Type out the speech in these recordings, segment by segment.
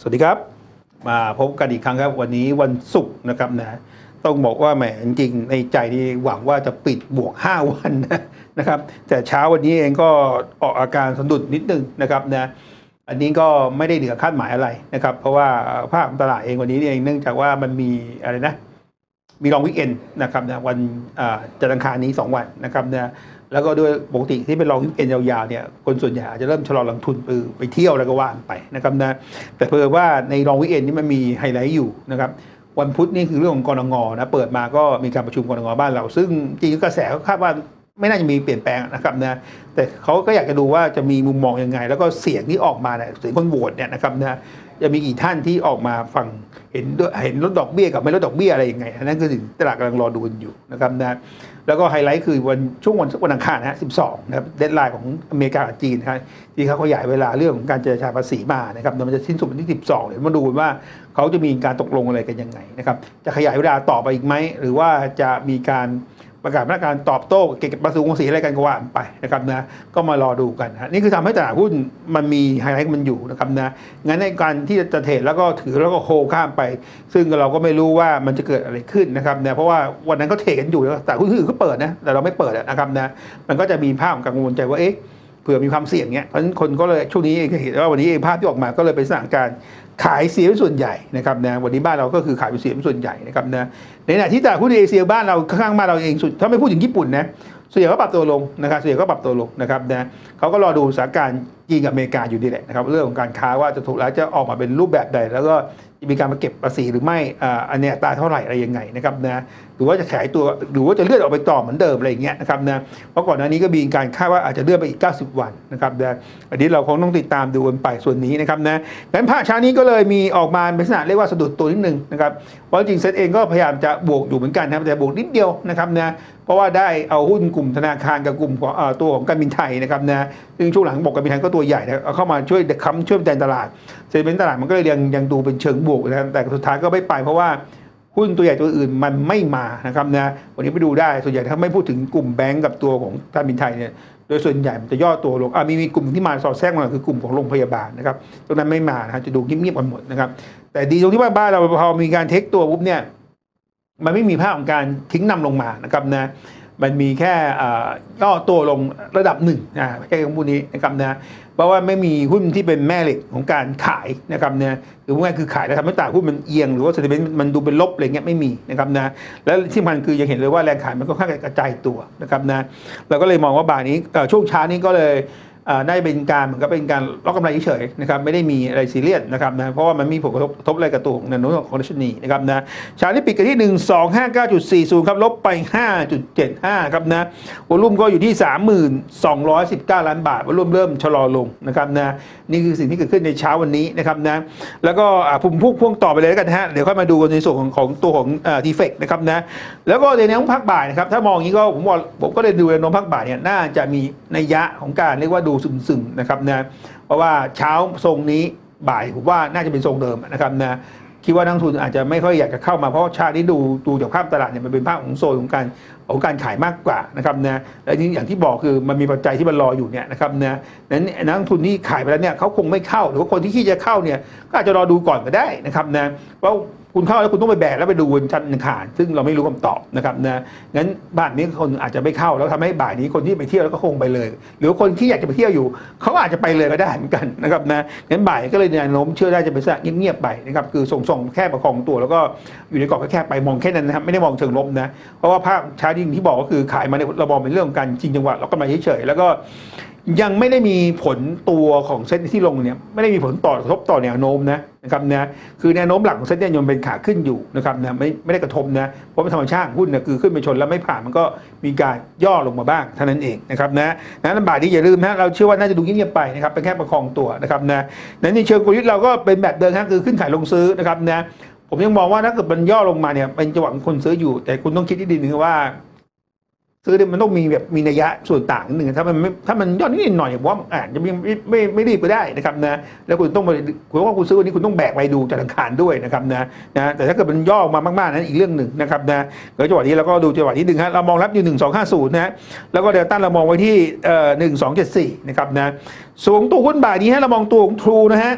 สวัสดีครับ มาพบกันอีกครั้งครับ วันนี้วันศุกร์นะครับนะต้องบอกว่าแหมจริงในใจนี่หวังว่าจะปิดบวก 5 วันนะนะครับ แต่เช้าวันนี้เองก็ออกอาการสะดุดนิดนึงนะครับนะอันนี้ก็ไม่ได้เหนือคาดหมายอะไรนะครับ เพราะว่าภาพตลาดเองวันนี้เองเนื่องจากว่ามันมีอะไรนะมีลองวิกเอนนะครับนะวันอ่าจันทร์อังคารนี้ 2 วันนะครับนะ แล้วก็ด้วยปกติที่เป็นลองวิกเอนยาวๆเนี่ยคนส่วนใหญ่อาจจะเริ่มชะลอลงทุนไปไปเที่ยวแล้วก็ว่านไปนะครับนะแต่เพิ่ว่าในลองวิกเอนนี่มันมีไฮไลท์อยู่นะครับวันพุธนี่คือเรื่องของกรงงนะเปิดมาก็มีการประชุมกรงงบ้านเรา ซึ่งจริงกระแสเขาคาดว่าไม่น่าจะมีเปลี่ยนแปลงนะครับนะแต่เขาก็อยากจะดูว่าจะมีมุมมองยังไง แล้วก็เสียงที่ออกมาเนี่ยเสียงคนโหวตเนี่ยนะครับนะจะมีกี่ท่านที่ออกมาฟังเห็นด้วยเห็นลดดอกเบี้ยกับไม่ลดดอกเบี้ยอะไรยังไงอันนั่นคือสิ่งตลาดกำลังรอดูกันอยู่นะครับนะ แล้วก็ไฮไลท์คือวันช่วงวันวันอังคารนะฮะ12นะครับเดทไลน์ของอเมริกากับจีนนะครับที่เขาขยายเวลาเรื่องของการเจรจาภาษีมานะครับมันจะสิ้นสุดวันที่ 12เดี๋ยวมาดูว่าเขาจะมีการตกลงอะไรกันยังไงนะครับจะขยายเวลาต่อไปอีกไหมหรือว่าจะมีการ ประกาศมาตรการตอบโต้เกี่ยวกับภาษีภาษีอะไรกันก็ว่าไปนะครับนะก็มารอดูกันนะนี่คือทำให้ตลาดหุ้นมันมีไฮไลท์มันอยู่นะครับนะงั้นในการที่จะเทรดแล้วก็ถือแล้วก็โฮข้ามไป ซึ่งเราก็ไม่รู้ว่ามันจะเกิดอะไรขึ้นนะครับนะเพราะว่าวันนั้นก็เทรดกันอยู่แต่หุ้นอื่นก็เปิดนะแต่เราไม่เปิดนะครับนะมันก็จะมีภาพของกังวลใจว่าเอ๊ะเผื่อมีความเสี่ยงเนี้ยเพราะฉะนั้นคนก็เลยช่วงนี้เองเห็นว่าวันนี้เองภาพที่ออกมาก็เลยเป็นสถานการณ์ ขายเสียเป็นส่วนใหญ่นะครับนะวันนี้บ้านเราก็คือขายเป็นเสียเป็นส่วนใหญ่นะครับนะในขณะที่ตลาดหุ้นเอเชียบ้านเราข้างบ้านเราเองสุดถ้าไม่พูดถึงญี่ปุ่นนะ ส่วนใหญ่ก็ปรับตัวลงนะครับส่วนใหญ่ก็ปรับตัวลงนะครับนะเขาก็รอดูสถานการณ์จีนกับอเมริกาอยู่นี่แหละนะครับเรื่องของการค้าว่าจะถูกแล้วจะออกมาเป็นรูปแบบใด แล้วก็จะมีการมาเก็บภาษีหรือไม่อันเนี้ยอัตาเท่าไหร่อะไรยังไงนะครับนะหรือว่าจะขายตัวหรือว่าจะเลื่อนออกไปต่อเหมือนเดิมอะไรอย่างเงี้ยนะครับนะเพราะก่อนหน้านี้ก็มีการคาดว่าอาจจะเลื่อนไปอีก 90 วันนะครับนะอันนี้เราคงต้องติดตามดูกันไปส่วนนี้นะครับนะงั้นภาคเช้านี้ก็เลยมีออกมาเป็นลักษณะเรียกว่าสะดุดตัวนิดนึงนะครับเพราะจริงเซ็ตเองก็พยายามจะบวกอยู่เหมือนกันนะครับแต่บวกนิดเดียวนะครับนะ เพราะว่าได้เอาหุ้นกลุ่มธนาคารกับกลุ่มของตัวของการบินไทยนะครับนะซึ่งช่วงหลังบอกการบินไทยก็ตัวใหญ่นะเข้ามาช่วยค้ำช่วยแทนตลาดเซนเป็นตลาดมันก็เลยยังยังดูเป็นเชิงบวกนะครับแต่สุดท้ายก็ไม่ไปเพราะว่าหุ้นตัวใหญ่ตัวอื่นมันไม่มานะครับนะวันนี้ไปดูได้ส่วนใหญ่ถ้าไม่พูดถึงกลุ่มแบงก์กับตัวของการบินไทยเนี่ยโดยส่วนใหญ่มันจะย่อตัวลงอะมีมีกลุ่มที่มาสอดแทรกมาคือกลุ่มของโรงพยาบาลนะครับตรงนั้นไม่มานะฮะจะดูเงียบๆกันหมดนะครับแต่ดีตรงที่ว่าบ้านเราพอมีการเทคตัวปุ๊บเนี่ย มันไม่มีภาพของการทิ้งนำลงมานะครับนะมันมีแค่อ่าย่อตัวลงระดับหนึ่งอ่าแค่คำพูดนี้นะครับนะเพราะว่าไม่มีหุ้นที่เป็นแม่เหล็กของการขายนะครับนะหรือว่าคือขายแล้วทำให้ตลาดหุ้นมันเอียงหรือว่าเซนติเมนต์มันดูเป็นลบอะไรเงี้ยไม่มีนะครับนะแล้วที่มันคือยังเห็นเลยว่าแรงขายมันก็ค่อนข้างกระจายตัวนะครับนะเราก็เลยมองว่าบ่ายนี้ช่วงเช้านี้ก็เลย ได้เป็นการเหมือนกับเป็นการล็อกกำไรเฉยๆนะครับไม่ได้มีอะไรซีเรียสนะครับนะเพราะว่ามันมีผลกระทบทบอะไรกับตัวของแนวโน้มของดัชนีนะครับนะเช้านี้ปิดกันที่ 1 2 5 9 4 0 ครับลบไป 5.75 ครับนะวอลุ่มก็อยู่ที่ 3219 ล้านบาทวอลุ่มเริ่มชะลอลงนะครับนะนี่คือสิ่งที่เกิดขึ้นในเช้าวันนี้นะครับนะแล้วก็อ่าผมพุ่งพ่วงต่อไปเลยแล้วกันฮะเดี๋ยวค่อยมาดูกันในส่วนของของตัวของทีเฟกนะครับนะแล้วก็ในแนวโน้มพักบ่ายนะครับถ้ามองอย่างนี้ก็ผมบอกผมก็เลยดูแนวโน้มพักบ่ายเนี่ยน่าจะมีนัยยะของการเรียกว่าดูซึมๆนะครับนะเพราะว่าเช้าทรงนี้บ่ายผมว่าน่าจะเป็นทรงเดิมนะครับนะคิดว่านักทุนอาจจะไม่ค่อยอยากจะเข้ามาเพราะชาตินี้ดูดูจากภาพตลาดเนี่ยมันเป็นภาพของโซนของการของการขายมากกว่านะครับนะและทีนี้อย่างที่บอกคือมันมีปัจจัยที่มันรออยู่เนี่ยนะครับนะนั้นนักทุนที่ขายไปแล้วเนี่ยเขาคงไม่เข้า หรือว่าคนที่ขี้จะเข้าเนี่ยก็อาจจะรอดูก่อนก็ได้นะครับนะเพราะ คุณเข้าแล้วคุณต้องไปแบกแล้วไปดูบนชั้นอังคารซึ่งเราไม่รู้คำตอบนะครับนะงั้นบ้านนี้คนอาจจะไม่เข้าแล้วทำให้บ่ายนี้คนที่ไปเที่ยวแล้วก็คงไปเลย หรือคนที่อยากจะไปเที่ยวอยู่เขาอาจจะไปเลยก็ได้เหมือนกันนะครับนะงั้นบ่ายก็เลยแนวโน้มเชื่อได้จะเป็นสักเงียบๆไปนะครับคือส่งๆแค่ประคองตัว แล้วก็อยู่ในกรอบแค่ไปมองแค่นั้นนะครับไม่ได้มองเชิงลบนะเพราะว่าภาพชาร์จที่บอกก็คือขายมาเนี่ยเรามองเป็นเรื่องของการจริงจังหวะแล้วก็มาเฉยๆแล้วก็ ยังไม่ได้มีผลตัวของเซ็ตที่ลงเนี่ยไม่ได้มีผลต่อกระทบต่อแนวโน้มนะนะครับนะคือแนวโน้มหลักของเซ็ตเนี่ยยังเป็นขาขึ้นอยู่นะครับนะไม่ไม่ได้กระทบนะเพราะเป็นธรรมชาติของหุ้นเนี่ยคือขึ้นไปชนแล้วไม่ผ่านมันก็มีการย่อลงมาบ้างเท่านั้นเองนะครับนะนั้นบายนี้อย่าลืมนะเราเชื่อว่าน่าจะดูเงียบๆไปนะครับเป็นแค่ประคองตัวนะครับนะนั้นในเชิงกลยุทธ์เราก็เป็นแบบเดิมครับคือขึ้นขายลงซื้อนะครับนะผมยังมองว่าถ้าเกิดมันย่อลงมาเนี่ยเป็นจังหวะของคนซื้ออยู่ แต่คุณต้องคิดดีๆนึงว่า ซื้อเนี่ยมันต้องมีแบบมีนัยยะส่วนต่างนิดหนึ่งถ้ามันไม่ถ้ามันย่อนิดหน่อยผมว่าอาจจะไม่ไม่ไม่ไม่รีบก็ได้นะครับนะแล้วคุณต้องคุณว่าคุณซื้อวันนี้คุณต้องแบกไปดูจันทร์อังคารด้วยนะครับนะนะแต่ถ้าเกิดมันย่อมามากๆนั้นอีกเรื่องหนึ่งนะครับนะแล้วจังหวะนี้เราก็ดูจังหวะที่หนึ่งฮะเรามองรับอยู่หนึ่งสองห้าศูนย์นะฮะแล้วก็เดลต้าเรามองไว้ที่เอ่อหนึ่งสองเจ็ดสี่นะครับนะสูงตัวหุ้นบ่ายนี้ฮะเรามองตัวของทรูนะฮะ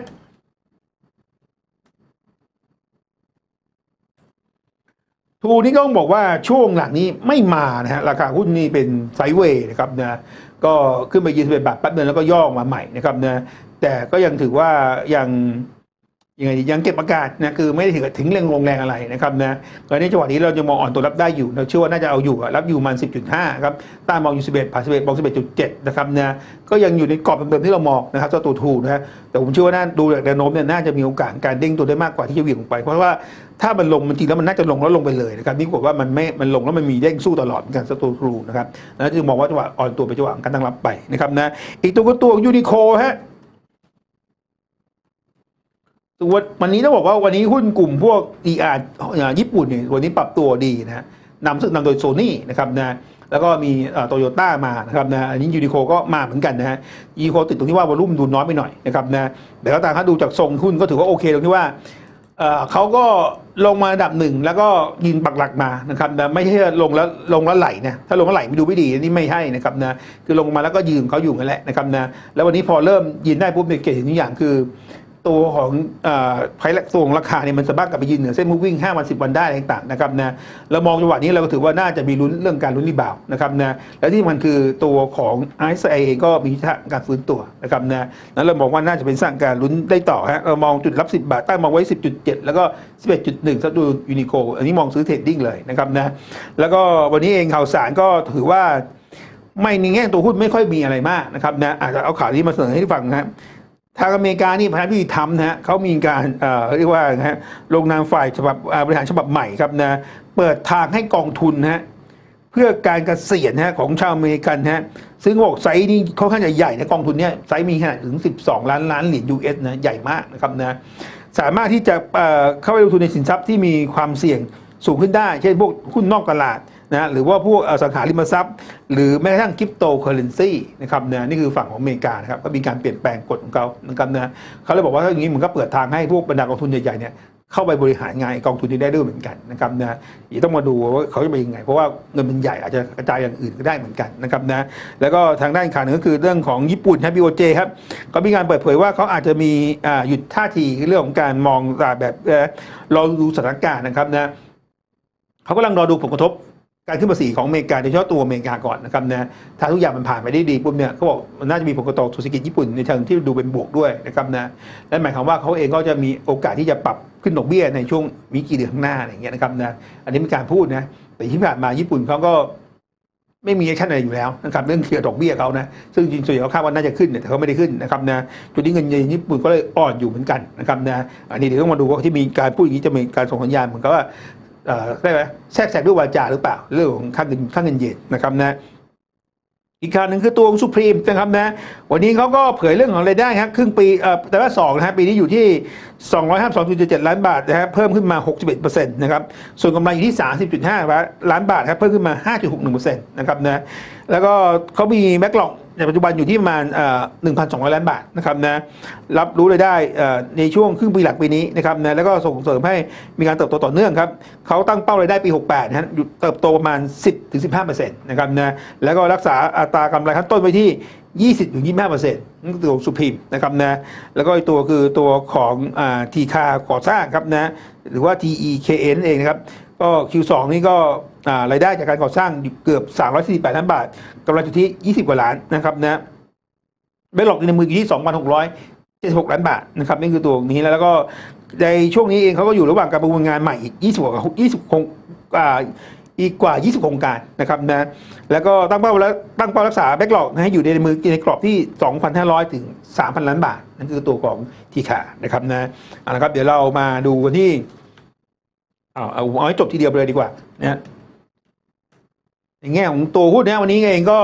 ทูนี่ก็ต้องบอกว่าช่วงหลังนี้ไม่มานะฮะราคาหุ้นนี่เป็นไซเวย์นะครับนะก็ขึ้นไปยืนเป็นบาทแป๊บเดียวแล้วก็ย่อมาใหม่นะครับนะแต่ก็ยังถือว่ายัง ยังไงยังเก็บอากาศนะคือไม่ได้ถึงถึงแรงลงแรงอะไรนะครับนะก็ในจังหวะนี้เราจะมองอ่อนตัวรับได้อยู่ เราเชื่อว่าน่าจะเอาอยู่รับอยู่มัน 10.5 ครับต้านมองอยู่ 11ผ่าน11มอง 11.7 นะครับนะก็ยังอยู่ในกรอบเดิมๆที่เรามองนะครับตัวตัวทูนะฮะแต่ผมเชื่อว่าน่าดูจากแนวโน้มเนี่ยน่าจะมีโอกาสการเด้งตัวได้มากกว่าที่จะเหวี่ยงลงไป เพราะว่าถ้ามันลงมันจริงแล้วมันน่าจะลงแล้วลงไปเลยนะครับนี่บอกว่ามันไม่มันลงแล้วมันมีเด้งสู้ตลอดเหมือนกันสตูทรูนะครับแล้วจึงมองว่าจังหวะอ่อนตัวไปจังหวะการตั้งรับไปนะครับนะอีกตัวก็ตัวยูนิโคฮะ ตัววันนี้ต้องบอกว่าวันนี้หุ้นกลุ่มพวก ER อ่าญี่ปุ่นเนี่ยวันนี้ปรับตัวดีนะฮะนำซึ่งนำโดยโซนี่นะครับนะแล้วก็มีโตโยต้ามานะครับนะอันนี้ยูนิโคก็มาเหมือนกันนะฮะยูนิโคติดตรงที่ว่าวอลุ่มดูน้อยไปหน่อยนะครับนะแต่ก็ตามถ้าดูจากทรงหุ้นก็ถือว่าโอเคตรงที่ว่าเขาก็ลงมาอันดับหนึ่งแล้วก็ยืนปักหลักมานะครับนะไม่ใช่ลงแล้วลงแล้วไหลนะถ้าลงแล้วไหลไม่ดูไม่ดีอันนี่ไม่ใช่นะครับนะคือลงมาแล้วก็ยืนเขาอยู่กันแหละนะครับนะแล้ววันนี้พอเริ่มยืนได้ปุ๊บเนี่ยเกตเห็นทุกอย่างคือ ตัวของไพร์ตัวของราคาเนี่ยมันสามารถกลับไปยืนเหนือเส้นมูวิ่ง5วัน 10 วันได้ต่างๆนะครับนะเรามองจังหวะนี้เราก็ถือว่าน่าจะมีลุ้นเรื่องการลุ้นรีบาวนะครับนะและที่มันคือตัวของไอซ์เองก็มีทิศทางการฟื้นตัวนะครับนะนั้นเรามองว่าน่าจะเป็นสร้างการลุ้นได้ต่อฮะเรามองจุดรับ 10 บาทตั้งมองไว้ 10.7 แล้วก็ 11.1ถ้าดูยูนิโคอันนี้มองซื้อเทรดดิ้งเลยนะครับนะแล้วก็วันนี้เองข่าวสารก็ถือว่าไม่ในแง่ตัวหุ้นไม่ค่อยมีอะไรมากนะครับนะอาจจะเอาข่าวนี้มาเสนอให้ฟังนะครับ ทางอเมริกานี่พนักพิธีทำนะฮะเขามีการเอ่อเรียกว่านะฮะลงนามฝ่ายฉบับอ่าบริหารฉบับใหม่ครับนะเปิดทางให้กองทุนนะฮะเพื่อการเกษียณนะฮะของชาวอเมริกันนะฮะซึ่งเขาบอกไซส์นี่ค่อนข้างจะใหญ่นะกองทุนเนี้ยไซส์มีขนาดถึง 12 ล้านล้านเหรียญ US นะใหญ่มากนะครับนะสามารถที่จะเอ่อเข้าไปลงทุนในสินทรัพย์ที่มีความเสี่ยงสูงขึ้นได้ เช่นพวกหุ้นนอกตลาด นะหรือว่าพวกอสังหาริมทรัพย์ หรือแม้กระทั่งคริปโตเคอเรนซีนะครับนะนี่คือฝั่งของอเมริกานะครับก็มีการเปลี่ยนแปลงกฎของเขานะครับนะเขาเลยบอกว่าถ้าอย่างนี้มันก็เปิดทางให้พวกบรรดากองทุนใหญ่ๆเนี่ยเข้าไปบริหารงานกองทุนนี้ได้ด้วยเหมือนกันนะครับนะเดี๋ยต้องมาดูว่าเขาจะเป็นยังไง เพราะว่าเงินมันใหญ่อาจจะกระจายอย่างอื่นก็ได้เหมือนกันนะครับนะแล้วก็ทางด้านข่าวหนึ่งก็คือเรื่องของญี่ปุ่นครับ BOJ ครับก็มีการเปิดเผยว่าเขาอาจจะมีอ่าหยุดท่าทีเรื่องของการมองแบบเอ่อรอดูสถานการณ์นะครับนะเขากำลังรอดูผลกระทบ การขึ้นภาษีของอเมริกาโดยเฉพาะตัวอเมริกาก่อนนะครับนะถ้าทุกอย่างมันผ่านไปได้ดีปุ๊บเนี่ยเขาบอกมันน่าจะมีผลกระทบต่อเศรษฐกิจญี่ปุ่นในเชิงที่ดูเป็นบวกด้วยนะครับนะและหมายความว่าเขาเองก็จะมีโอกาสที่จะปรับขึ้นดอกเบี้ยในช่วงมีกี่เดือนข้างหน้าอะไรอย่างเงี้ยนะครับนะอันนี้เป็นการพูดนะแต่ที่ผ่านมาญี่ปุ่นเขาก็ไม่มีแอคชั่นอะไรอยู่แล้วนะครับเรื่องเคลียร์ดอกเบี้ยเขานะซึ่งจริงๆส่วนใหญ่เขาคาดว่าน่าจะขึ้นเนี่ยแต่เขาไม่ได้ขึ้นนะครับนะจุดนี้เงินเยนญี่ปุ่นก็เลยอ่อนอยู่เหมือนกันนะครับนะอันนี้เดี๋ยวต้องมาดูว่าที่มีการพูดอย่างนี้จะมีการส่งสัญญาณเหมือนกับว่า ได้ไหมแทรกแซงด้วยวาจาหรือเปล่า เรื่องของค่าเงินค่าเงินเยนนะครับนะอีกข่าวหนึ่งคือตัวของสุพรีมนะครับนะวันนี้เขาก็เผยเรื่องของรายได้ครับครึ่งปีเอ่อแต่ว่าสองนะฮะปีนี้อยู่ที่ 252.7 ล้านบาทนะฮะเพิ่มขึ้นมา 61%นะครับส่วนกำไรอยู่ที่ 30.5 ล้านบาทครับเพิ่มขึ้นมา 5.61%นะครับนะแล้วก็เขามีแบ็กหลอก ในปัจจุบันอยู่ที่ประมาณเอ่อ1,200ล้านบาทนะครับนะรับรู้รายได้ในช่วงครึ่งปีหลังปีนี้นะครับนะแล้วก็ส่งเสริมให้มีการเติบโตต่อเนื่องครับเขาตั้งเป้ารายได้ปี 68นะฮะเติบโตประมาณ 10-15%นะครับนะแล้วก็รักษาอัตรากำไรขั้นต้นไว้ที่ 20-25%นั่นคือตัวสุพิมนะครับนะแล้วก็อีกตัวคือตัวของทีคาก่อสร้างครับนะหรือว่า TEKN เองนะครับก็ Q2 นี่ก็ รายได้จากการก่อสร้างอยู่เกือบ 348 ล้านบาทกำไรสุทธิ 20 กว่าล้านนะครับนะเบลล็อกในมืออยู่ที่ 2,676 ล้านบาทนะครับนี่คือตัวนี้แล้วแล้วก็ในช่วงนี้เองเขาก็อยู่ระหว่างการประมูลงานใหม่อีก 20 กว่า20โครงอ่าอีกกว่า 20 โครงการนะครับนะแล้วก็ตั้งเป้าแล้วตั้งเป้ารักษาแบ็กหลอกให้อยู่ในมือในกรอบที่ 2,500 ถึง 3,000 ล้านบาท นั่นคือตัวของทีขานะครับนะเอาละครับ เดี๋ยวเรามาดูกันที่เอาเอาเอาให้จบทีเดียวไปเลยดีกว่านะ ในแง่ของตัวหุ้นนะวันนี้เองก็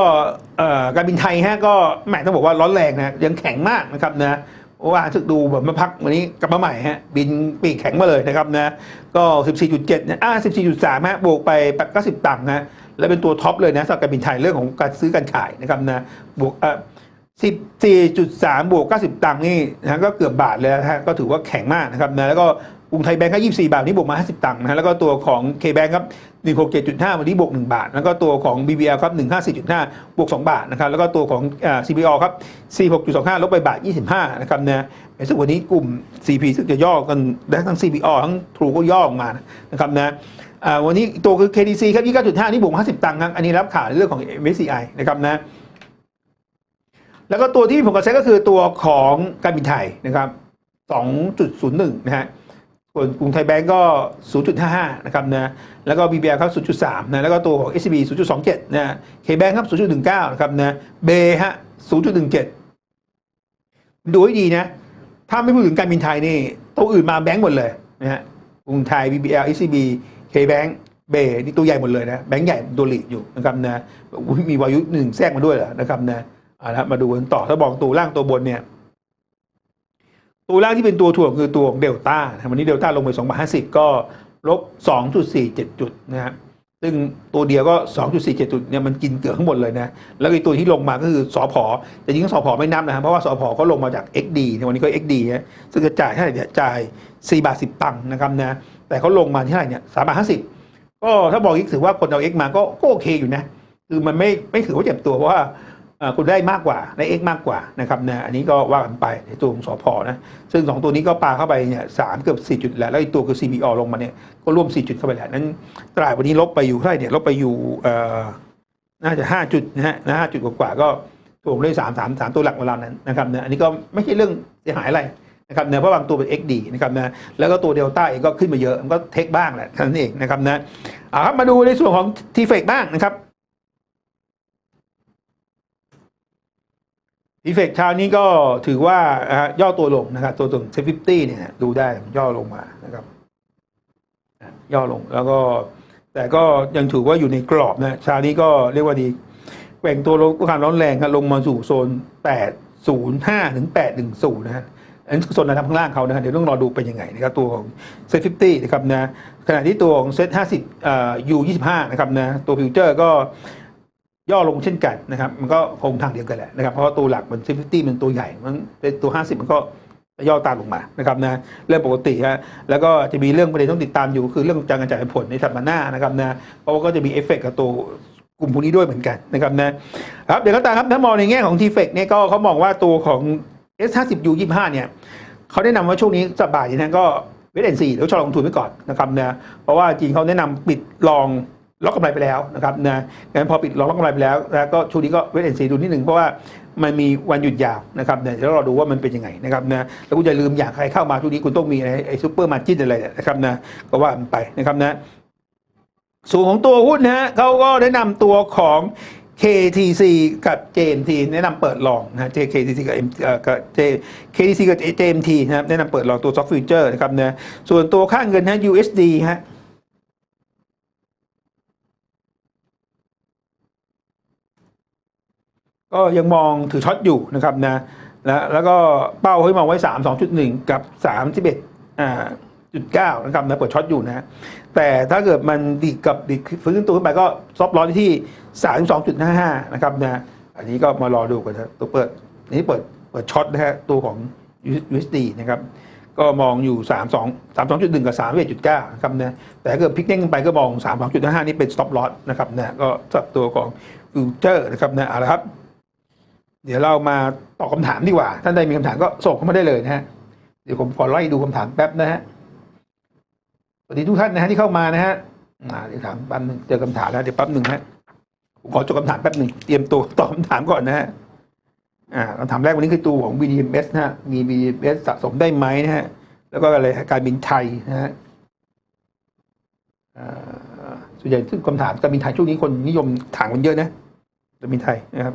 การบินไทยฮะก็แหมต้องบอกว่าร้อนแรงนะยังแข็งมากนะครับนะเพราะว่าถึกดูแบบมาพักวันนี้กลับมาใหม่ฮะบินปีกแข็งมาเลยนะครับนะก็ 14.7นะอ่า14.3ฮะบวกไป90ตังค์นะและเป็นตัวท็อปเลยนะสำหรับการบินไทยเรื่องของการซื้อการขายนะครับนะบวกเอ่อ14.3 บวก 90 ตังค์นี่นะก็เกือบบาทเลยนะฮะก็ถือว่าแข็งมากนะครับนะแล้วก็ กรุงไทยแบงค์ก็ยี่สี่บาทนี้บวกมาห้าสิบตังค์นะแล้วก็ตัวของเคแบงค์ครับหนึ่งหกเจ็ดจุดห้าวันนี้บวกหนึ่งบาท แล้วก็ตัวของบีบีเอครับหนึ่งห้าสี่จุดห้าบวกสองบาทนะครับแล้วก็ตัวของซีบีออครับสี่หกจุดสองห้าลบไปบาทยี่สิบห้านะครับเนี่ยซึ่งวันนี้กลุ่มซีพีซึ่งจะย่อกันได้ทั้งซีบีออทั้งทรูก็ย่อออกมานะครับนะวันนี้ตัวคือ KDC ครับยี่สิบเก้าจุดห้านี่บวกห้าสิบตังค์ครับอันนี้รับข่าวเรื่องของ MSCI นะครับนะแล้วก็ตัวที่ผมกระแสก็คือตัวของการบินไทยนะครับ2.01 นะฮะ ส่วนกรุงไทยแบงก์ก็ 0.55 นะครับนะ แล้วก็ BBL ครับ 0.3 นะ แล้วก็ตัวของ SCB 0.27 นะ KBank ครับ 0.19 นะครับนะเบฮะ 0.17 ดูให้ดีนะ ถ้าไม่พูดถึงการบินไทยนี่ตัวอื่นมาแบงก์หมดเลยนะฮะ กรุงไทย BBL SCB KBank เบนี่ตัวใหญ่หมดเลยนะ แบงก์ใหญ่ตัวหลีดอยู่นะครับนะอุ๊ยมีวายุหนึ่งแทรกมาด้วยเหรอนะครับนะเอาละมาดูกันต่อ ถ้าบอกตัวล่างตัวบนเนี่ย ตัวล่างที่เป็นตัวถ่วงคือตัวของเดลต้านะวันนี้เดลต้าลงไป 2 บาท 50 ก็ลบ 2.47 จุดนะครับซึ่งตัวเดียวก็ 2.47 จุดเนี่ยมันกินเกือบข้างบนเลยนะ แล้วอีกตัวที่ลงมาก็คือสอพอแต่จริงๆสอพอไม่นับนะครับเพราะว่าสอพอก็ลงมาจาก XD ในวันนี้ก็ XD นะซึ่งจะจ่ายเท่าไหร่เนี่ยจ่าย 4 บาท 10 ตังค์นะครับนะแต่เขาลงมาที่เท่าไหร่เนี่ย3บาท50 ก็ถ้าบอกอีกถือว่าคนเอา X มาก็ก็โอเคอยู่นะคือมันไม่ไม่ถือว่าเจ็บตัวเพราะว่า คุณได้มากกว่าได้ X มากกว่านะครับนะอันนี้ก็ว่ากันไปในตัวของสอพอนะซึ่งสองตัวนี้ก็ปาเข้าไปเนี่ยสามเกือบสี่จุดแล้วแล้วอีกตัวคือ CPO ลงมาเนี่ยก็ร่วมสี่จุดเข้าไปแล้วนั้นตลาดวันนี้ลบไปอยู่เท่าไหร่เนี่ยลบไปอยู่เอ่อน่าจะห้าจุดนะฮะห้าจุดกว่าก็ตัวผมได้สามสามสามตัวหลักเวลานั้นนะครับนะอันนี้ก็ไม่ใช่เรื่องเสียหายอะไรนะครับนะเพราะบางตัวเป็น XD นะครับนะแล้วก็ตัวเดลต้าเองก็ขึ้นมาเยอะมันก็เทคบ้างแหละนั้นเองนะครับนะเอาครับมาดูในส่วนของทีเฟกบ้างนะครับ อีเฟกเช้านี้ก็ถือว่าย่อตัวลงนะครับ ตัวตรงเซฟฟิตี้เนี่ยดูได้ย่อลงมานะครับ ย่อลงแล้วก็ แต่ก็ยังถือว่าอยู่ในกรอบนะเช้านี้ก็เรียกว่าดีแกว่งตัวลงความร้อนแรงครับลงมาสู่โซน 805 ถึง 810 นะฮะอันนี้โซนระดับข้างล่างเขานะฮะเดี๋ยวต้องรอดูเป็นยังไงนะครับ ตัวของเซ็ตฟิฟตี้นะครับนะขณะที่ตัวของเซ็ต50เอ่อ U25 นะครับนะตัวฟิวเจอร์ก็ ย่อลงเช่นกันนะครับ มันก็คงทางเดียวกันแหละนะครับ เพราะว่าตัวหลักมันซิฟตี้มันตัวใหญ่ มันเป็นตัว 50 มันก็ย่อตามลงมานะครับนะเรื่องปกติฮะแล้วก็จะมีเรื่องประเด็นต้องติดตามอยู่ คือเรื่องการกระจายผลในสัปดาห์หน้านะครับนะเพราะว่าก็จะมีเอฟเฟกต์กับตัวกลุ่มพวกนี้ด้วยเหมือนกันนะครับนะครับเดี๋ยวก็ตามครับถ้ามองในแง่ของทีเฟกเนี่ยก็เขามองว่าตัวของ S50U 25เนี่ยเขาแนะนำว่าช่วงนี้สบายนะก็เวทแอนซีแล้วชะลอลงทุนไว้ก่อนนะครับนะเพราะว่าจริงเขาแนะนำปิดลอง ล็อกกำไรไปแล้วนะครับนะงั้นพอปิดล็อกกำไรไปแล้วแล้วก็ช่วงนี้ก็เวทแอนซีดูนิดหนึ่งเพราะว่ามันมีวันหยุดยาวนะครับเนี่ยเดี๋ยวเราดูว่ามันเป็นยังไงนะครับนะแล้วคุณอย่าลืมอยากใครเข้ามาช่วงนี้คุณต้องมีไอ้ไอ้ซูเปอร์มาร์จิ้นอะไรเนี่ยนะครับนะก็ว่ามันไปนะครับนะส่วนของตัวหุ้นนะฮะเขาก็แนะนำตัวของ KTC กับ JMT แนะนำเปิดลองนะ KTC กับ M กับ J KTC กับ JMT นะครับแนะนำเปิดลองตัว Soft Future นะครับนะส่วนตัวค่าเงินฮะ USD ฮะ ก็ยังมองถือช็อตอยู่นะครับนะแล้วแล้วก็เป้าให้มองไว้ 3 2.1 กับ 31อ่าจุดเก้านะครับนะเปิดช็อตอยู่นะแต่ถ้าเกิดมันดีดกับดีดฟื้นตัวขึ้นไปก็ซอฟต์ลอสที่ 32.55 นะครับนะอันนี้ก็มารอดูกันนะตัวเปิดอันนี้เปิดเปิดช็อตนะฮะตัวของ USD นะครับก็มองอยู่ 3 2 3 2 1 กับ 3 1 9นะครับนะแต่ถ้าเกิดพลิกเด้งขึ้นไปก็มอง 3 2 5 นี่เป็น stop loss นะครับนะก็สับตัวของฟิวเจอร์นะครับนะเอาละครับ เดี๋ยวเรามาตอบคำถามดีกว่า ท่านใดมีคำถามก็ส่งเข้ามาได้เลยนะฮะ เดี๋ยวผมขอไล่ดูคำถามแป๊บนะฮะ สวัสดีทุกท่านนะฮะที่เข้ามานะฮะเดี๋ยวถามแป๊บนึงเจอคำถามแล้วเดี๋ยวแป๊บหนึ่งฮะผมขอจดคำถามแป๊บหนึ่งเตรียมตัวตอบคำถามก่อนนะฮะ อ่าคำถามแรกวันนี้คือตัวของ BDMs นะฮะ มี BDMs สะสมได้ไหมนะฮะ แล้วก็อะไรการบินไทยนะฮะส่วนใหญ่ซึ่งคำถามการบินไทยช่วงนี้คนนิยมถามกันเยอะนะการบินไทยนะครับ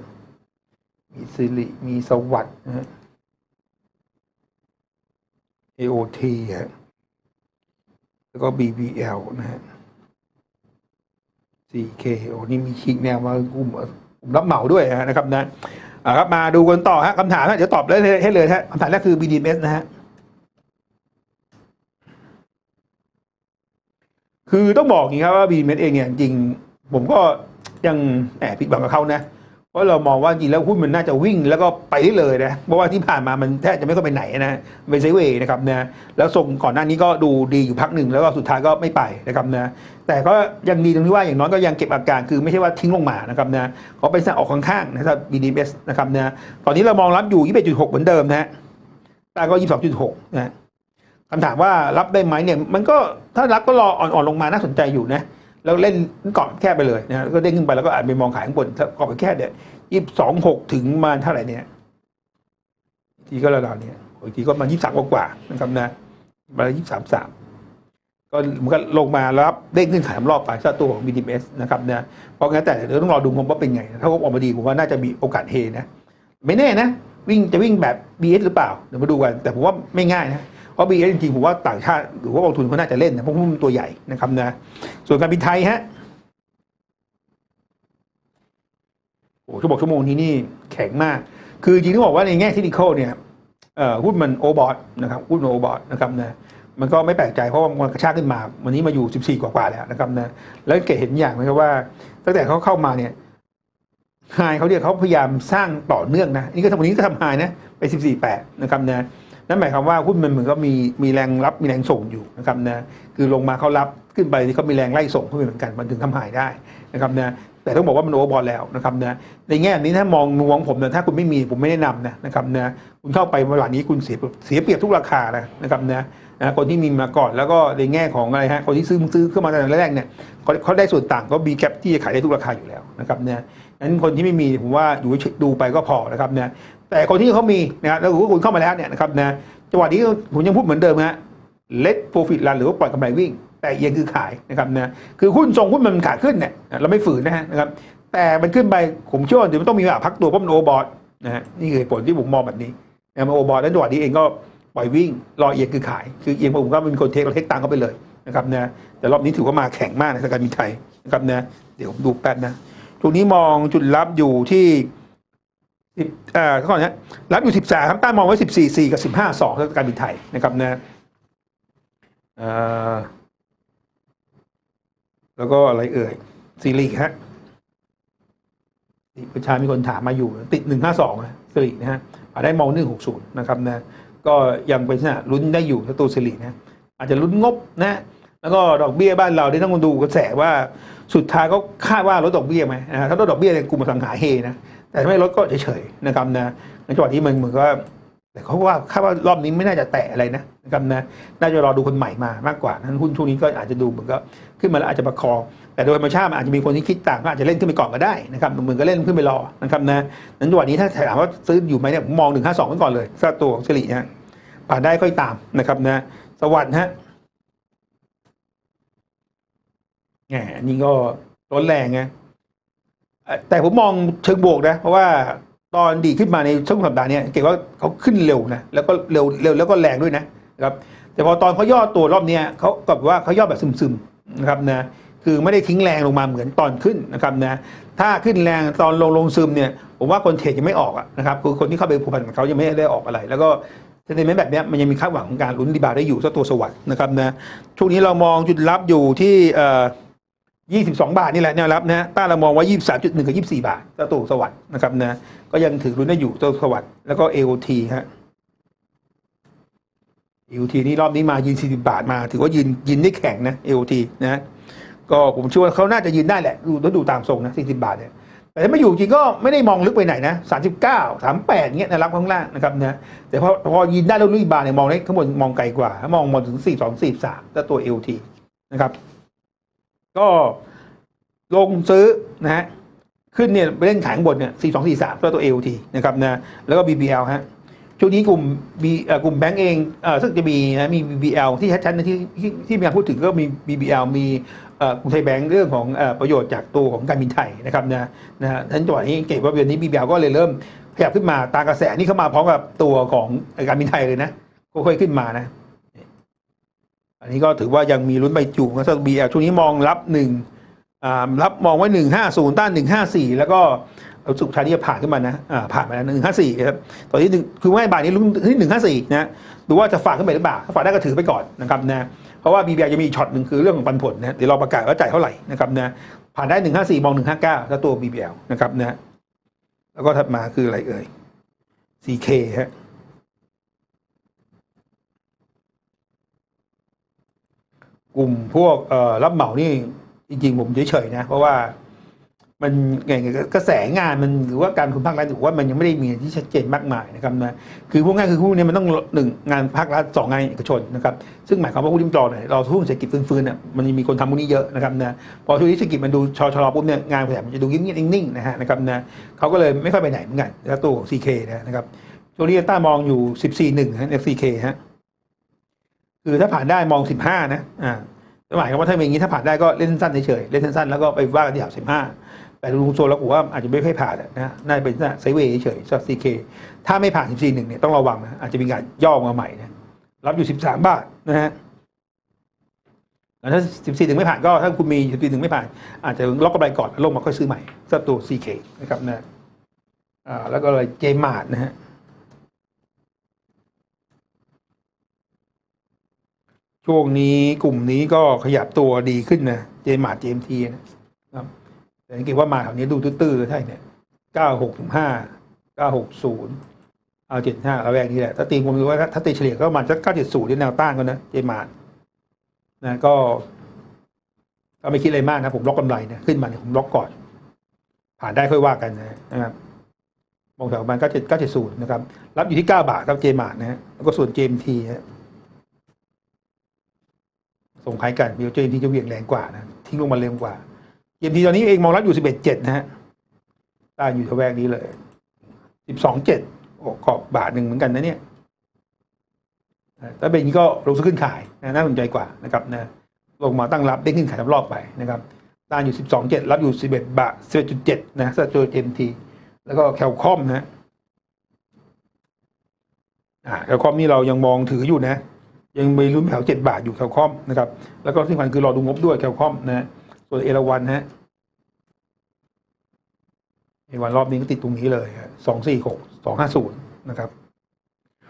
มีสิริ มีสวัสด์นะฮะ AOT ฮะ แล้วก็ BBL นะฮะ CK โอ้นี่มีชิงแนวมากลุ่มกลุ่มรับเหมาด้วยนะครับนะอ่าครับมาดูกันต่อฮะคำถามฮะเดี๋ยวตอบเลยให้เลยฮะคำถามแรกคือ BDMs นะฮะ คือต้องบอกอย่างนี้ครับว่า BDMs เองเนี่ยจริง ผมก็ยังแอบผิดหวังกับเขานะ เพราะเรามองว่าจริงแล้วหุ้นมันน่าจะวิ่งแล้วก็ไปได้เลยนะ เพราะว่าที่ผ่านมามันแทบจะไม่ค่อยไปไหนนะเป็นไซเวย์นะครับนะแล้วส่งก่อนหน้านี้ก็ดูดีอยู่พักหนึ่งแล้วก็สุดท้ายก็ไม่ไปนะครับนะแต่ก็ยังดีตรงที่ว่าอย่างน้อยก็ยังเก็บอาการคือไม่ใช่ว่าทิ้งลงมานะครับนะเขาไปสั่งออกข้างๆนะครับ BDS นะครับนะตอนนี้เรามองรับอยู่ 21.6 เหมือนเดิมนะฮะตาก็ 22.6 นะคำถามว่ารับได้ไหมเนี่ยมันก็ถ้ารับก็รออ่อนๆลงมาน่าสนใจอยู่นะ แล้วเล่นเกาะแค่ไปเลยนะก็เด้งขึ้นไปแล้วก็อาจไปมองขายข้างบนถ้าเกาะไปแค่เนี่ยยี่สองหกถึงมาเท่าไหร่เนี่ยทีก็ระดับเนี่ยอีกทีก็มายี่สามกว่านะครับนะมายี่สามสามก็มันก็ลงมาแล้วเด้งขึ้นขายรอบไปซะตัวของ BDMs นะครับนะเพราะงั้นแต่เดี๋ยวต้องรอดูผมว่าเป็นไง ถ้าเขาออกมาดีผมว่าน่าจะมีโอกาสเฮนะ ไม่แน่นะ วิ่งจะวิ่งแบบ BS หรือเปล่า เดี๋ยวมาดูกัน แต่ผมว่าไม่ง่ายนะ ราะ BS จริงๆผมว่าต่างชาติหรือว่ากองทุนเขาน่าจะเล่นนะเพราะหุ้นมันตัวใหญ่นะครับนะส่วนการบินไทยฮะโอ้ชั่วโมงชั่วโมงนี้นี่แข็งมาก คือจริงต้องบอกว่าในแง่เทคนิคเนี่ยหุ้นมันโอบอทนะครับหุ้นโอบอทนะครับนะมันก็ไม่แปลกใจเพราะว่ามันกระชากขึ้นมา วันนี้มาอยู่ 14 กว่าๆแล้วนะครับนะแล้วเกดเห็นอย่างไหมครับว่า ตั้งแต่เขาเข้ามาเนี่ยไฮเขาเนี่ยเขาพยายามสร้างต่อเนื่องนะนี่ก็ทำวันนี้ก็ทำไฮนะไป 14.8 นะครับนะ นั่นหมายความว่าหุ้นมันเหมือนก็มีมีแรงรับมีแรงส่งอยู่นะครับนะคือลงมาเขารับขึ้นไปที่เขามีแรงไล่ส่งเข้าไปเหมือนกันมันถึงทำไฮได้นะครับนะแต่ต้องบอกว่ามันโอเวอร์บอลแล้วนะครับนะในแง่นี้ถ้ามองมองผมเนี่ยถ้าคุณไม่มีผมไม่แนะนำนะนะครับนะคุณเข้าไปเวลานี้คุณเสียเสียเปรียบทุกราคานะนะครับนะนะคนที่มีมาก่อนแล้วก็ในแง่ของอะไรฮะคนที่ซื้อซื้อเข้ามาตั้งแต่แรกเนี่ยเขาเขาได้ส่วนต่างก็มีแคปที่จะขายได้ทุกราคาอยู่แล้วนะครับนะนั้นคนที่ไม่มีผมว่าอยู่ดูไปก็พอนะครับนะ แต่คนที่เขามีนะครับแล้วคุณเข้ามาแล้วเนี่ยนะครับนะจังหวะนี้ผมยังพูดเหมือนเดิมฮะ let profit run หรือว่าปล่อยกำไรวิ่ง แต่เอียงคือขายนะครับนะคือหุ้นทรงหุ้นมันขาขึ้นเนี่ยเราไม่ฝืนนะฮะนะครับแต่มันขึ้นไปผมเชื่อว่าเดี๋ยวมันต้องมีแบบพักตัวเพราะมันโอบอทนะฮะนี่คือเหตุผลที่ผมมองแบบนี้นะมันโอบอทแล้วจังหวะนี้เองก็ปล่อยวิ่งรอเอียงคือขาย คือเอียงผมก็เป็นคนเทคเราเทคตังค์เข้าไปเลยนะครับนะแต่รอบนี้ถือว่ามาแข็งมากในสถานการณ์บินไทยนะครับนะเดี๋ยวผมดูแป๊บนะตรงนี้มองจุดรับอยู่ที่ สิบอ่อก่อนนะรับอยู่สิบสามต้านมองไว้สิบสี่สี่กับสิบห้าสองสถานการบินไทยนะครับนะเอ่อแล้วก็อะไรเอ่ยซีรีฮะประชามีคนถามมาอยู่ ติดหนึ่งห้าสองสิรินะฮะได้มองหนึ่งหกศูนย์นะครับนะก็ยังเป็นนะลุ้นได้อยู่ถ้าตัวสิรินะอาจจะลุ้นงบนะแล้วก็ดอกเบี้ยบ้านเราได้ต้องดูกระแสว่าสุดท้ายก็คาดว่าลดดอกเบี้ยไหมนะถ้าลดดอกเบี้ยในกลุ่มสังหาเฮนะ แต่ไม่ลดก็เฉยๆนะครับนะในจังหวะที่มันเหมือนก็แต่เขาว่าคาดว่ารอบนี้ไม่น่าจะแตะอะไรนะนะครับนะน่าจะรอดูคนใหม่มามากกว่านั้นหุ้นช่วงนี้ก็อาจจะดูเหมือนก็ขึ้นมาแล้วอาจจะประคอง แต่โดยธรรมชาติมันอาจจะมีคนที่คิดต่างก็อาจจะเล่นขึ้นไปก่อนก็ได้นะครับเหมือนก็เล่นขึ้นไปรอนะครับนะนั้นจังหวะนี้ถ้าถามว่าซื้ออยู่ไหมเนี่ยมองหนึ่งห้าสองไว้ก่อนเลยสำหรับตัวของสิริฮะผ่านได้ค่อยตามนะครับนะ สวัสดีฮะแหมอันนี่ก็ร้อนแรงไง แต่ผมมองเชิงบวกนะ เพราะว่าตอนดีขึ้นมาในช่วงสัปดาห์นี้เก่งว่าเขาขึ้นเร็วนะแล้วก็เร็วเร็วแล้วก็แรงด้วยนะครับ แต่พอตอนเขาย่อตัวรอบนี้เขาก็แบว่าเขาย่อแบบซึมๆนะครับนะคือไม่ได้ทิ้งแรงลงมาเหมือนตอนขึ้นนะครับนะถ้าขึ้นแรงตอนลงลงซึมเนี่ยผมว่าคนเทรดยังไม่ออกนะครับคือคนที่เข้าไปผูกพันกับเขายังไม่ได้ออกอะไร แล้วก็เซนเมนต์แบบนี้มันยังมีคาดหวังของการลุ้นรีบาร์ได้อยู่สักตัวสวัสด์นะครับนะช่วงนี้เรามองจุดรับอยู่ที่เอ่อ 22 บาทนี่แหละแนวรับนะต้านเรามองว่า 23.1 กับ 24 บาทเจ้าตัวสวัสด์นะครับนะก็ยังถือรุนได้อยู่เจ้าสวัสด์แล้วก็ AOT ฮะ AOT นี่รอบนี้มายืน 40 บาทมา ถือว่ายืนยืนได้แข็งนะ AOT นะก็ผมเชื่อว่าเขาน่าจะยืนได้แหละ ดูแล้วดูตามทรงนะ 40 บาทเนี่ยแต่ถ้าไม่อยู่จริงก็ไม่ได้มองลึกไปไหนนะ 39 38เงี้ยนะรับข้างล่างนะครับนะแต่พอพอยืนได้แล้วลุยบาทเนี่ยมองได้ข้างบนมองไกลกว่า มองมองถึง 42 43แล้วตัว AOT นะครับ ก็ลงซื้อนะฮะขึ้นเนี่ยไปเล่นขายข้างบนเนี่ย4 2 4 3แล้วตัว AOT นะครับนะแล้วก็ BBL ฮะช่วงนี้กลุ่ม B เอ่อกลุ่มแบงก์เองเอ่อซึ่งจะมีนะมี BBL ที่ชัดๆนะที่ที่ที่มีการพูดถึงก็มี BBL มีเอ่อกรุงไทยแบงก์เรื่องของเอ่อประโยชน์จากตัวของการบินไทยนะครับนะนะฮะทั้นจังหวะนี้เก็บว่าเดือนนี้ BBL ก็เลยเริ่มขยับขึ้นมาตามกระแสนี่เข้ามาพร้อมกับตัวของการบินไทยเลยนะก็ค่อยขึ้นมานะ อันนี้ก็ถือว่ายังมีลุ้นใบจูงนะสำหรับ BL ช่วงนี้มองรับหนึ่งรับมองไว้หนึ่งห้าศูนย์ต้านหนึ่งห้าสี่แล้วก็เอาสุดท้ายที่จะผ่านขึ้นมานะผ่านมาแล้วหนึ่งห้าสี่ครับตอนนี้คือว่าบ่ายนี้ลุ้นที่หนึ่งห้าสี่นะดูว่าจะฝากขึ้นไปหรือเปล่าถ้าฝากได้ก็ถือไปก่อนนะครับนะเพราะว่า BBL จะมีช็อตหนึ่งคือเรื่องของปันผลนะเดี๋ยวเราประกาศว่าจ่ายเท่าไหร่นะครับนะผ่านได้หนึ่งห้าสี่มองหนึ่งห้าเก้าแล้วตัว BBL นะครับนะแล้วก็ถัดมาคืออะไรเอ่ย CK ฮะ กลุ่มพวกรับเหมานี่จริงๆผมเฉยๆนะ เพราะว่ามันไงกระแสงานมันหรือว่าการคุณภาครัฐถือว่ามันยังไม่ได้มีที่ชัดเจนมากมายนะครับนะคือพวกงานคือพวกนี้มันต้องหนึ่งงานภาครัฐสองงานเอกชนนะครับซึ่งหมายความว่าผู้ริมจอเนี่ยเราทุ่งเศรษฐกิจฟื้นๆเนี่ยมันมีคนทำพวกนี้เยอะนะครับนะพอช่งนี้เศรษฐกิจมันดูชะลอปุ๊บเนี่ยงานแผนมันจะดูเงียบๆนิ่งๆนะฮะนะครับนะเขาก็เลยไม่ค่อยไปไหนเหมือนกันแล้วตัวของ CK นะครับช่วงนี้ต้ามองอยู่ 14 1ฮะ FCK ฮะ คือถ้าผ่านได้มอง15นะอ่าหมายความว่าถ้าเป็นอย่างนี้ถ้าผ่านได้ก็เล่นสั้นเฉยเล่นสั้นๆแล้วก็ไปว่ากันที่หาสิบห้าแต่ลุงโซแล้วผมว่าอาจจะไม่ค่อยผ่านนะน่าจะเป็นไซเวย์เฉยสักซีเคถ้าไม่ผ่าน14 1เนี่ยต้องระวังนะอาจจะมีการย่อมาใหม่นะรับอยู่13บสามบาทนะฮะแล้วถ้า14 1ไม่ผ่านก็ถ้าคุณมี14 1ไม่ผ่าน อาจจะล็อกกำไรก่อนแล้วลงมาค่อยซื้อใหม่สักตัว CK นะครับนะอ่าแล้วก็เลยเจมาร์นะฮะ ช่วงนี้กลุ่มนี้ก็ขยับตัวดีขึ้นนะเจมาร์เจมทีนะครับแต่สังเกตว่ามาแถวนี้ดูตื้อๆเลยใช่เนี่ยเก้าหกถึงห้าเก้าหกศูนย์เอาเจ็ดห้าระแวกนี้แหละ ถ้าตีผมดูว่าถ้าตีเฉลี่ยก็ประมาณสักเก้าเจ็ดศูนย์ที่แนวต้านก็นะเจมาร์นะก็ก็ไม่คิดอะไรมากนะผมล็อกกำไรนะขึ้นมาเนี่ยผมล็อกก่อน ผ่านได้ค่อยว่ากันนะครับมองแถวประมาณเก้าเจ็ดเก้าเจ็ดศูนย์นะครับ รับอยู่ที่เก้าบาทครับเจมาร์นะฮะแล้วก็ส่วนเจมทีฮะ ส่งคล้ายกันมีเจมทีจะเหวี่ยงแรงกว่านะทิ้งลงมาเร็วกว่าเจมทีตอนนี้เองมองรับอยู่สิบเอ็ดเจ็ดนะฮะต้านอยู่ทแวกนี้เลยสิบสองเจ็ดโอ้ขอบบาทหนึ่งเหมือนกันนะเนี่ยถ้าเป็นอย่างนี้ก็ลงซื้อขึ้นขายนะน่าสนใจกว่านะครับนะลงมาตั้งรับได้ขึ้นขายทำรอบไปนะครับต้านอยู่สิบสองเจ็ดรับอยู่สิบเอ็ดบาทสิบเอ็ดจุดเจ็ดนะสำหรับตัวเจมทีแล้วก็แคลคอมนะฮะอ่าแคลคอมนี่เรายังมองถืออยู่นะ ยังมีรุ่นแถวเจ็ดบาทอยู่แคลคอมนะครับ แล้วก็ที่สำคัญคือรอดูงบด้วยแคลคอมนะฮะส่วนเอราวันฮะเอราวันรอบนี้ก็ติดตรงนี้เลยสองสี่หกสองห้าศูนย์นะครับ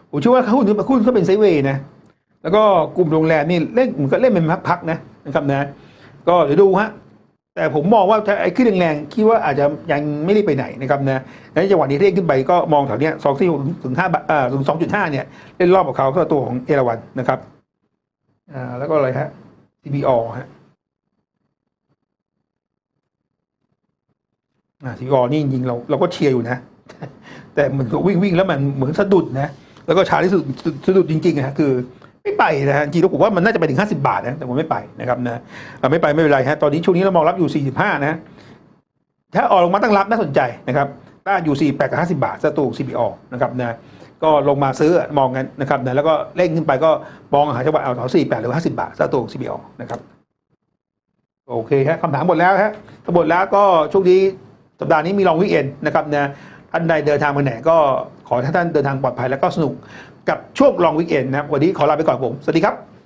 ผมเชื่อว่าหุ้นหุ้นก็เป็นไซเวย์นะ แล้วก็กลุ่มโรงแรมนี่เล่นเหมือนก็เล่นเป็นพักๆนะนะครับนะ ก็เดี๋ยวดูฮะ แต่ผมมองว่าไอ้ขึ้นแรงๆคิดว่าอาจจะยังไม่ได้ไปไหนนะครับนะในจังหวะนี้เร่งขึ้นไปก็มองแถวเนี้ยสองที่ถึงห้าบาทอ่าถึงสองจุดห้าเนี่ยเล่นรอบกับเขาก็ตัวของเอราวันนะครับอ่าแล้วก็อะไรฮะ CPO ฮะอ่า CPO นี่จริงๆเราเราก็เชียร์อยู่นะ แต่เหมือนวิ่งวิ่งแล้วมันเหมือนสะดุดนะ แล้วก็ชาที่สุดสะดุดจริงๆนะคือ ไม่ไปนะฮะจริงๆแล้วผมว่ามันน่าจะไปถึง 50 บาทนะแต่ผมไม่ไปนะครับนะอ่าไม่ไปไม่เป็นไรฮะตอนนี้ช่วงนี้เรามองรับอยู่ 45 นะถ้าออกลงมาตั้งรับน่าสนใจนะครับต้านอยู่ 48 กับ 50 บาทสตู CPO นะครับนะก็ลงมาซื้อมองกันนะครับนะแล้วก็เร่งขึ้นไปก็มองหาจังหวะเอาแถว48 หรือ 50 บาทสตู CPO นะครับโอเคครับคำถามหมดแล้วฮะถ้าหมดแล้วก็ช่วงนี้สัปดาห์นี้มีลองวิเอ็นนะครับนะท่านใดเดินทางมาไหนก็ขอให้ท่านเดินทางปลอดภัยแล้วก็สนุก กับช่วงลองวิกเอนนะครับวันนี้ขอลาไปก่อนผม สวัสดีครับ